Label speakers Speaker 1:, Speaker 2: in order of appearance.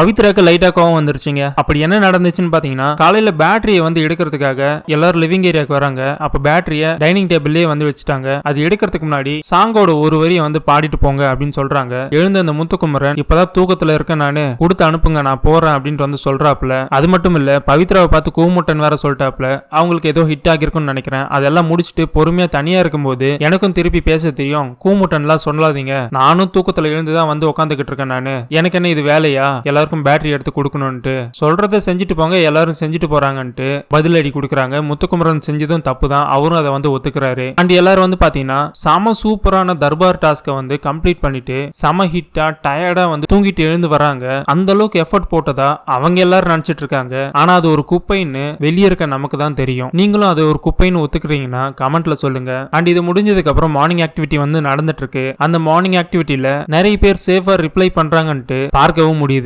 Speaker 1: பவித்ராக்கு லைட்டா கோவம் வந்துருச்சுங்க. அப்படி என்ன நடந்துச்சுன்னு பாத்தீங்கன்னா காலையில பேட்டரியை வந்து எடுக்கிறதுக்காக எல்லாரும் லிவிங் ஏரியாக்கு வராங்க. அப்ப பேட்டரியை டைனிங் டேபிள்லயே வந்து வச்சுட்டாங்க. அது எடுக்கிறதுக்கு முன்னாடி சாங்கோட ஒரு வரியை வந்து பாடிட்டு போங்க அப்படின்னு சொல்றாங்க. எழுந்த அந்த முத்துக்குமரன் இப்பதான் தூக்கத்துல இருக்கேன் நானு. கொடுத்து அனுப்புங்க நான் போறேன் அப்படின்ட்டு வந்து சொல்றாப்ல அது மட்டும் இல்ல பவித்ராவை பார்த்து கூமுட்டன் வேற சொல்லிட்டாப்ல அவங்களுக்கு ஏதோ ஹிட் ஆகிருக்கும்னு நினைக்கிறேன். அதெல்லாம் முடிச்சுட்டு பொறுமையா தனியா இருக்கும்போது எனக்கும் திருப்பி பேச தெரியும். கூமுட்டன்லாம் சொல்லாதீங்க. நானும் தூக்கத்துல எழுந்துதான் வந்து உட்காந்துக்கிட்டு இருக்கேன் நானு. எனக்கு என்ன இது வேலையா? எல்லாருக்கும் பேட்டரி எடுத்து கொடுக்கணும்ட்டு சொல்றத செஞ்சுட்டு போங்க எல்லாரும் செஞ்சுட்டு போறாங்கன்ட்டு பதிலடி கொடுக்குறாங்க. முத்துக்குமரன் செஞ்சதும் தப்பு தான் அவரும் அதை வந்து ஒத்துக்கிறாரு. அண்ட் எல்லாரும் வந்து பாத்தீங்கன்னா செம சூப்பரான தர்பார் டாஸ்க்கை வந்து கம்ப்ளீட் பண்ணிட்டு செம ஹிட்டா டயர்டா வந்து தூங்கிட்டு எழுந்து வராங்க. அந்த அளவுக்கு எஃபர்ட் போட்டதா அவங்க எல்லாரும் நினைச்சிட்டு இருக்காங்க. ஆனா அது ஒரு குப்பைன்னு வெளியே இருக்க நமக்கு தான் தெரியும். நீங்களும் அது ஒரு குப்பைன்னு ஒத்துக்கிறீங்கன்னா கமெண்ட்ல சொல்லுங்க. அண்ட் இது முடிஞ்சதுக்கு அப்புறம் மார்னிங் ஆக்டிவிட்டி வந்து நடந்துட்டு இருக்கு. அந்த மார்னிங் ஆக்டிவிட்டியில நிறைய பேர் சேஃபா ரிப்ளை பண்றாங்கன்ட்டு பார்க்கவும் முடியுது.